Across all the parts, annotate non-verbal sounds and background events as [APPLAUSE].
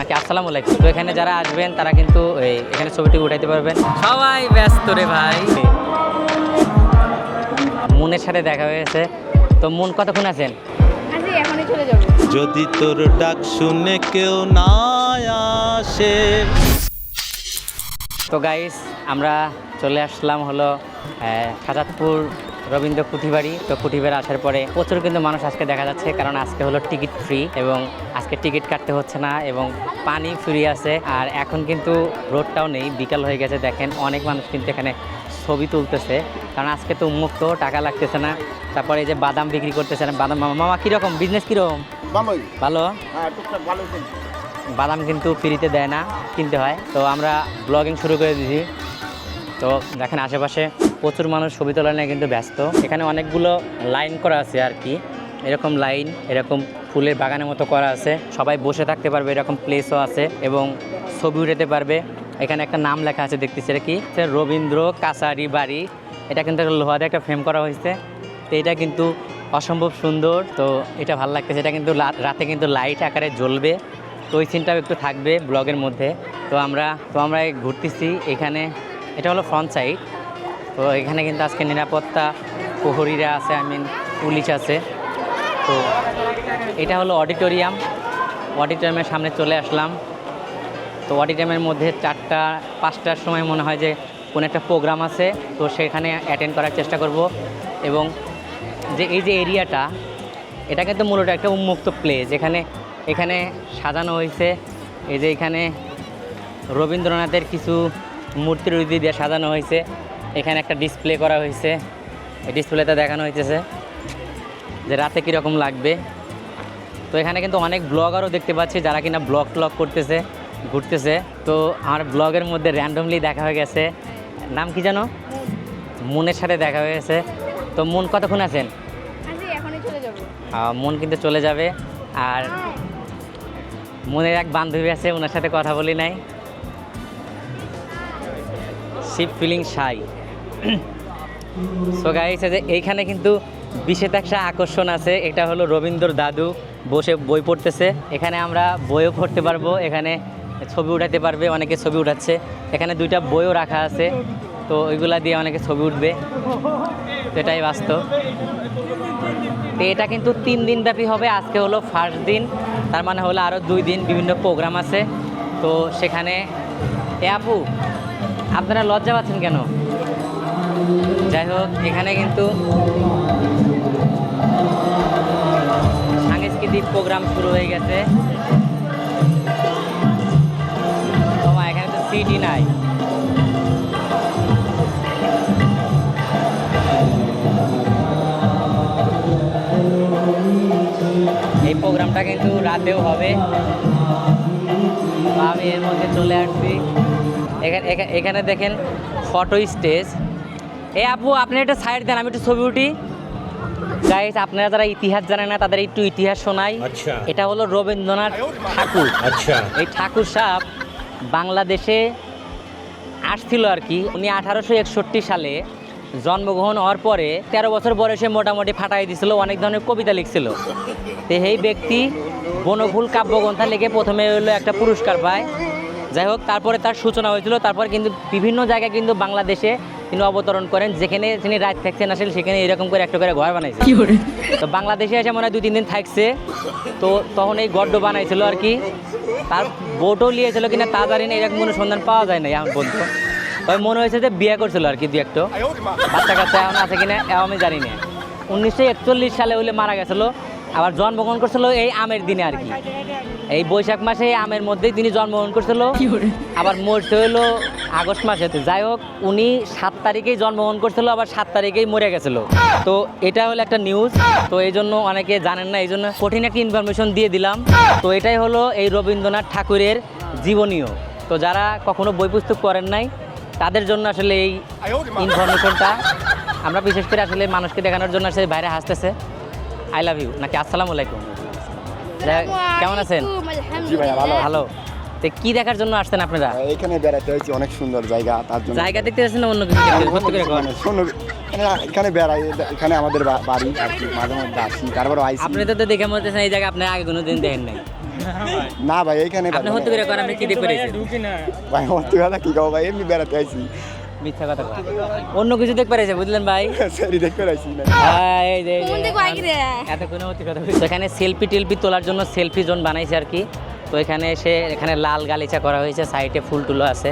নাকি আসসালামু আলাইকুম। তো এখানে যারা আসবেন তারা কিন্তু এখানে ছবিটি উঠাইতে পারবেন। সবাই ব্যস্ত রে ভাই। মুনের সাথে দেখা হয়েছে। তো মুন কতক্ষণ আছেন? আজকে এখনই চলে যাব। যদি তোর ডাক শুনে কেউ না আসে। তো গাইস আমরা চলে আসলাম হলো সাজাদপুর রবীন্দ্র কুঠিবাড়ি তো কুঠিবাড়ি আসার পরে প্রচুর কিন্তু মানুষ আজকে দেখা যাচ্ছে কারণ আজকে হলো টিকিট ফ্রি এবং আজকে টিকিট কাটতে হচ্ছে না এবং পানি ফ্রি আছে। আর এখন কিন্তু রোডটাও নেই বিকাল হয়ে গেছে দেখেন অনেক মানুষ কিন্তু এখানে ছবি তুলতেছে। কারণ আজকে তো উন্মুক্ত টাকা লাগতেছে না। তারপরে এই যে বাদাম বিক্রি করতেছে না বাদাম মামা মামা কীরকম? বিজনেস কীরকম? ভালো? হ্যাঁ। বাদাম কিন্তু ফ্রিতে দেয় না কিনতে হয়। তো আমরা ব্লগিং শুরু করে দিয়েছি তো দেখেন আশেপাশে প্রচুর মানুষ ছবি তোলা নিয়ে কিন্তু ব্যস্ত। এখানে অনেকগুলো লাইন করা আছে আর কি। এরকম লাইন এরকম ফুলের বাগানের মতো করা আছে। সবাই বসে থাকতে পারবে, এরকম প্লেসও আছে এবং ছবি উঠাতে পারবে। এখানে একটা নাম লেখা আছে, দেখতেছি এটা কি? রবীন্দ্র কাছারি বাড়ি। এটা কিন্তু একটা লোহাতে একটা ফ্রেম করা হয়েছে। তো এটা কিন্তু অসম্ভব সুন্দর। তো এটা ভালো লাগতেছে। এটা কিন্তু রাতে কিন্তু লাইট আকারে জ্বলবে। তো ওই সিনটাও একটু থাকবে ব্লগের মধ্যে। তো আমরা তো আমরা ঘুরতেছি এখানে। এটা হলো ফ্রন্ট সাইড তো এখানে কিন্তু আজকে নিরাপত্তা প্রহরীরা আছে আই মিন পুলিশ আছে। তো এটা হলো অডিটোরিয়াম অডিটোরিয়ামের সামনে চলে আসলাম। তো অডিটোরিয়ামের মধ্যে চারটা, পাঁচটার সময় মনে হয় যে কোনো একটা প্রোগ্রাম আছে, তো সেখানে অ্যাটেন্ড করার চেষ্টা করব। এবং যে এই যে এরিয়াটা, এটা কিন্তু মূলত একটা উন্মুক্ত প্লেস এখানে এখানে সাজানো হয়েছে। এই যে এখানে রবীন্দ্রনাথের কিছু মূর্তি রুদি দিয়ে সাজানো হয়েছে। এখানে একটা ডিসপ্লে করা হয়েছে। এই ডিসপ্লেতে দেখানো হয়েছে যে রাতে কীরকম লাগবে। তো এখানে কিন্তু অনেক ব্লগারও দেখতে পাচ্ছি যারা কিনা ব্লগ ট্লগ করতেছে ঘুরতেছে। তো আমার ব্লগের মধ্যে র্যান্ডমলি দেখা হয়ে গেছে। নাম কি জানো? মনের সাথে দেখা হয়ে গেছে। তো মন কতক্ষণ আছেন? মন কিন্তু চলে যাবে। আর মনের এক বান্ধবী আছে ওনার সাথে কথা বলি নাই। শিপ ফিলিং শাই [COUGHS] সো গাইস যে এইখানে কিন্তু বিশেষ একটা আকর্ষণ আছে। এটা হলো রবীন্দ্র দাদু বসে বই পড়তেছে। এখানে আমরা বইও পড়তে পারব। এখানে ছবি উঠাতে পারবে, অনেকে ছবি উঠাচ্ছে। এখানে দুইটা বইও রাখা আছে। তো ওইগুলা দিয়ে অনেকে ছবি উঠবে। এটাই বাস্তব। তো এটা কিন্তু তিন দিন ব্যাপী হবে। আজকে হলো ফার্স্ট দিন। তার মানে হলো আরও দুই দিন বিভিন্ন প্রোগ্রাম আছে। তো সেখানে এ আপু, আপনারা লজ্জা পাচ্ছেন কেন? যাই হোক এখানে কিন্তু সাংস্কৃতিক প্রোগ্রাম শুরু হয়ে গেছে। তোমা এখানে তো সিটি নাই। এই প্রোগ্রামটা কিন্তু রাতেও হবে। আমি এর মধ্যে চলে এখা- এখানে দেখেন ফটো স্টেজ এ আপু আপনি একটা সাইড দেন আমি একটু ছবি উঠি। গাইস আপনারা যারা ইতিহাস জানেন না তাদের একটু ইতিহাস শোনাই। আচ্ছা। এটা হলো রবীন্দ্রনাথ ঠাকুর। আচ্ছা। এই ঠাকুর সাহেব বাংলাদেশে আসছিল আর কি উনি আঠারোশো একষট্টি সালে জন্মগ্রহণ হওয়ার পরে তেরো বছর বয়সে মোটামুটি ফাটাই দিছিল অনেক ধরনের কবিতা লিখছিল। তো এই ব্যক্তি বনফুল কাব্যগ্রন্থা লিখে প্রথমে হলো একটা পুরস্কার পায়। যাই হোক তারপরে তার সূচনা হয়েছিল তারপর কিন্তু বিভিন্ন জায়গায় কিন্তু বাংলাদেশে তিনি অবতরণ করেন যেখানে তিনি রাত থাকছেন আসলে সেখানে এরকম করে একটা করে ঘর বানাইছে। তো বাংলাদেশে এসে মনে হয় দুই তিন দিন থাকছে। তো তখন এই গড্ড বানাইছিল আর কি। তার বোটও নিয়েছিল কিনা তা জানি না এরকম কোনো সন্ধান পাওয়া যায় না এখন পর্যন্ত। তবে মনে হয়েছে যে বিয়ে করছিল আর কি দু একটা। বাচ্চা কাচ্চা এখন আছে কিনা এও আমি জানি না। উনিশশো একচল্লিশ সালে হলে মারা গেছিল আবার জন্মগ্রহণ করছিল এই আমের দিনে আর কি। এই বৈশাখ মাসে আমের মধ্যেই তিনি জন্মগ্রহণ করছিল। আবার মরছে হলো আগস্ট মাসে। তো যাই হোক উনি সাত তারিখেই জন্মগ্রহণ করছিল আবার সাত তারিখেই মরে গেছিল। তো এটা হলো একটা নিউজ তো এই জন্য অনেকে জানেন না এই জন্য কঠিন একটা ইনফরমেশন দিয়ে দিলাম। তো এটাই হলো এই রবীন্দ্রনাথ ঠাকুরের জীবনীয় তো যারা কখনো বই পুস্তক করেন নাই তাদের জন্য আসলে এই ইনফরমেশনটা আমরা বিশেষ করে আসলে মানুষকে দেখানোর জন্য আসলে বাইরে হাসতেছে। আই লাভ ইউ নাকি আসসালামু আলাইকুম? কেমন আছেন? ভালো ভালো। তো কি দেখার জন্য আসছেন আপনারা? এখানে বেড়াতে হয়েছে অনেক সুন্দর জায়গা তার জন্য জায়গা দেখতে আসছেন না অন্য কিছু? শোনো, এখানে- এখানে বেড়াই এখানে আমাদের বাড়ি আর কি মাঝে মধ্যে আসি তারপর আইসি। আপনি তো দেখে মনে হচ্ছে এই জায়গা আপনি আগে কোনো দিন দেখেন নাই। না ভাই এইখানে আপনি হতে করে করেন আপনি কি পেরেছেন ভাই হতে কথা কি কও ভাই এমনি বেড়াতে আইছি মিথ্যা কথা। অন্য কিছু দেখতে পেরেছে বুঝলেন ভাই? সেরি দেখতে আইছি না এই যে, এই যে, কোন দিকে বাইক রে? এত কোনো অতি কথা বলছি। এখানে সেলফি টেলফি তোলার জন্য সেলফি জোন বানাইছে আর কি। তো এখানে এসে এখানে লাল গালিচা করা হয়েছে সাইডে ফুল টুলো আছে।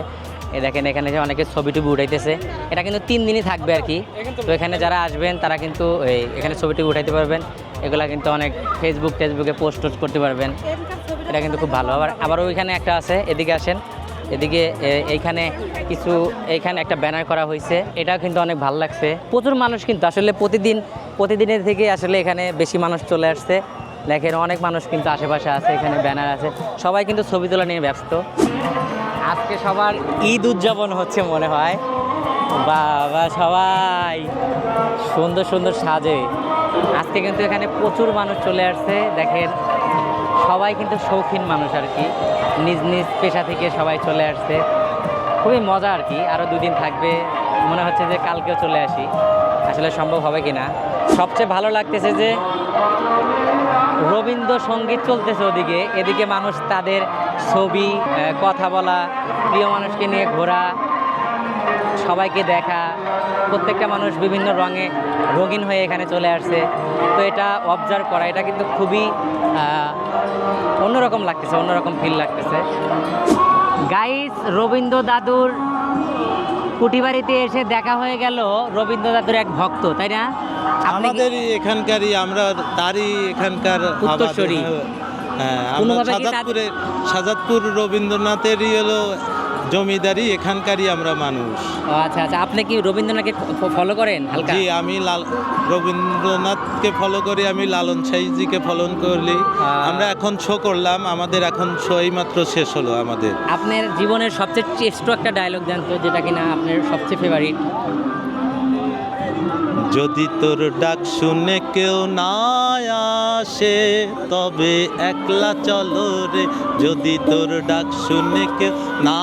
এ দেখেন এখানে যে অনেকে ছবি টবি উঠাইতেছে। এটা কিন্তু তিন দিনই থাকবে আর কি। তো এখানে যারা আসবেন তারা কিন্তু এই এখানে ছবি টবি উঠাইতে পারবেন। এগুলা কিন্তু অনেক ফেসবুক টেসবুকে পোস্ট টোস্ট করতে পারবেন। এটা কিন্তু খুব ভালো। আবার আবার ওইখানে একটা আছে এদিকে আসেন। এদিকে এইখানে কিছু, এইখানে একটা ব্যানার করা হয়েছে। এটাও কিন্তু অনেক ভালো লাগছে। প্রচুর মানুষ কিন্তু আসলে প্রতিদিন, প্রতিদিনের থেকে আসলে এখানে বেশি মানুষ চলে আসছে। দেখেন অনেক মানুষ কিন্তু আশেপাশে আছে, এখানে ব্যানার আছে। সবাই কিন্তু ছবি তোলা নিয়ে ব্যস্ত। আজকে সবার ঈদ উদযাপন হচ্ছে মনে হয়। বাবা, সবাই! সুন্দর সুন্দর সাজে। আজকে কিন্তু এখানে প্রচুর মানুষ চলে আসছে। দেখেন, সবাই কিন্তু শৌখিন মানুষ আর কি। নিজ নিজ পেশা থেকে সবাই চলে আসছে। খুবই মজা আর কি আরও দুদিন থাকবে। মনে হচ্ছে যে কালকেও চলে আসি। আসলে সম্ভব হবে কি না সবচেয়ে ভালো লাগতেছে যে রবীন্দ্রসঙ্গীত চলতেছে ওদিকে। এদিকে মানুষ তাদের ছবি কথা বলা, প্রিয় মানুষকে নিয়ে ঘোরা, সবাইকে দেখা প্রত্যেকটা মানুষ বিভিন্ন রঙে রঙিন হয়ে এখানে চলে আসছে। তো এটা অবজার্ভ করা এটা কিন্তু খুবই অন্যরকম লাগতেছে অন্যরকম ফিল লাগতেছে। গাইস রবীন্দ্র দাদুর কুটিবাড়িতে এসে দেখা হয়ে গেল রবীন্দ্র দাদুর এক ভক্ত তাই না? আমাদের এখানকারই আমরা তারই এখানকার উত্তরসূরি। হ্যাঁ সাজাদপুরে সাজাদপুর রবীন্দ্রনাথেরই হলো জমিদারি এখানকারই আমরা মানুষ। আচ্ছা আচ্ছা। আপনি কি রবীন্দ্রনাথকে ফলো করেন হালকা? জি আমি লাল রবীন্দ্রনাথকে ফলো করি আমি লালন সাইজিকে ফলো করি। আমরা এখন শো করলাম আমাদের এখন শো মাত্র শেষ হলো আমাদের। আপনার জীবনের সবচেয়ে শ্রেষ্ঠ একটা ডায়লগ জানতো যেটা কিনা আপনার সবচেয়ে ফেভারিট যদি তোর ডাক শুনে কেউ না আসে তবে একলা চলো রে। যদি তোর ডাক শুনে কেউ না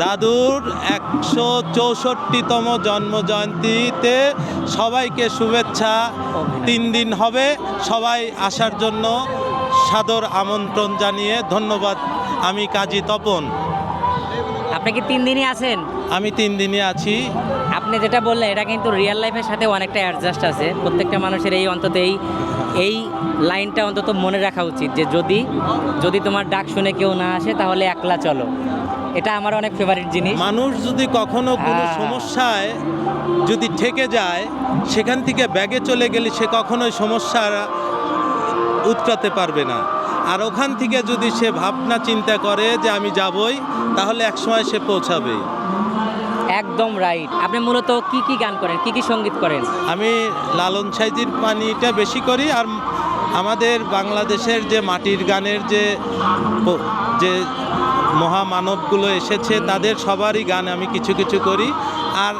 দাদুর একশো চৌষট্টিতম জন্ম জয়ন্তীতে সবাইকে শুভেচ্ছা। তিন দিন হবে। সবাই আসার জন্য সাদর আমন্ত্রণ জানিয়ে ধন্যবাদ। আমি কাজী তপন। আপনি কি তিন দিনই আছেন? আমি তিন দিনে আছি। আপনি যেটা বললেন এটা কিন্তু রিয়েল লাইফের সাথে অনেকটা অ্যাডজাস্ট আছে। প্রত্যেকটা মানুষের এই অন্তত এই এই লাইনটা অন্তত মনে রাখা উচিত যে যদি যদি তোমার ডাক শুনে কেউ না আসে তাহলে একলা চলো। এটা আমার অনেক ফেভারিট জিনিস। মানুষ যদি কখনো কোনো হ্যাঁ। সমস্যায় যদি ঠেকে যায় সেখান থেকে ব্যাগে চলে গেলে সে কখনোই সমস্যার উতরাতে পারবে না। আর ওখান থেকে যদি সে ভাবনা চিন্তা করে যে আমি যাবই তাহলে একসময় সে পৌঁছাবে একদম রাইট আপনি মূলত কি কি গান করেন? কি কি সংগীত করেন? আমি লালন সাইজির পানিটা বেশি করি আর আমাদের বাংলাদেশের যে মাটির গানের যে যে মহামানবগুলো এসেছে তাদের সবারই গান আমি কিছু কিছু করি। আর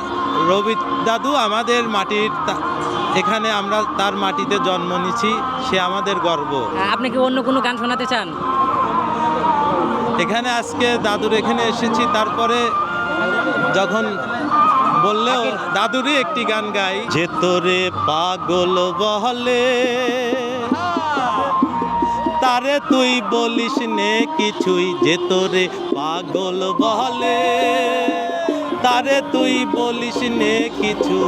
রবি দাদু আমাদের মাটির এখানে আমরা তার মাটিতে জন্ম নিছি সে আমাদের গর্ব। আপনি কি অন্য কোনো গান শোনাতে চান? এখানে আজকে দাদুর এখানে এসেছি তারপরে যখন বললেও দাদুরই একটি গান গাই। যে তোরে পাগল বহলে তারে তুই বলিস নে কিছুই যে তোরে পাগল বলে। তারে তুই বলিস নে কিছু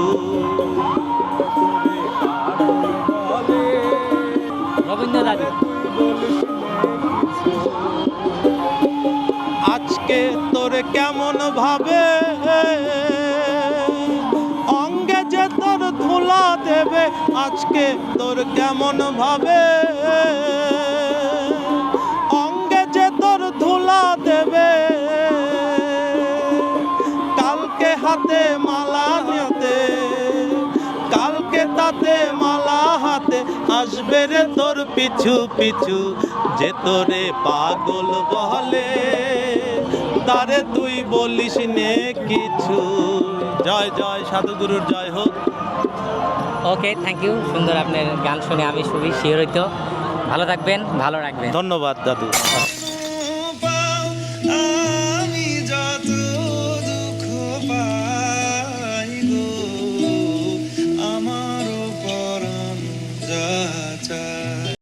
আজকে তোরে কেমন ভাবে? অঙ্গে যে তোর ধুলা দেবে আজকে তোর কেমন ভাবে? কালকে হাতে মালা নিতে কালকে তাতে মালা হাতে আসবে রে তোর পিছু পিছু যে তোরে পাগল বলে তারে তুই বলিস নে কিছু। জয় জয় সাধুগুরুর জয় হোক। ওকে থ্যাংক ইউ সুন্দর আপনার গান শুনে আমি খুবই শিহরিত। ভালো থাকবেন ভালো রাখবেন। ধন্যবাদ দাদু।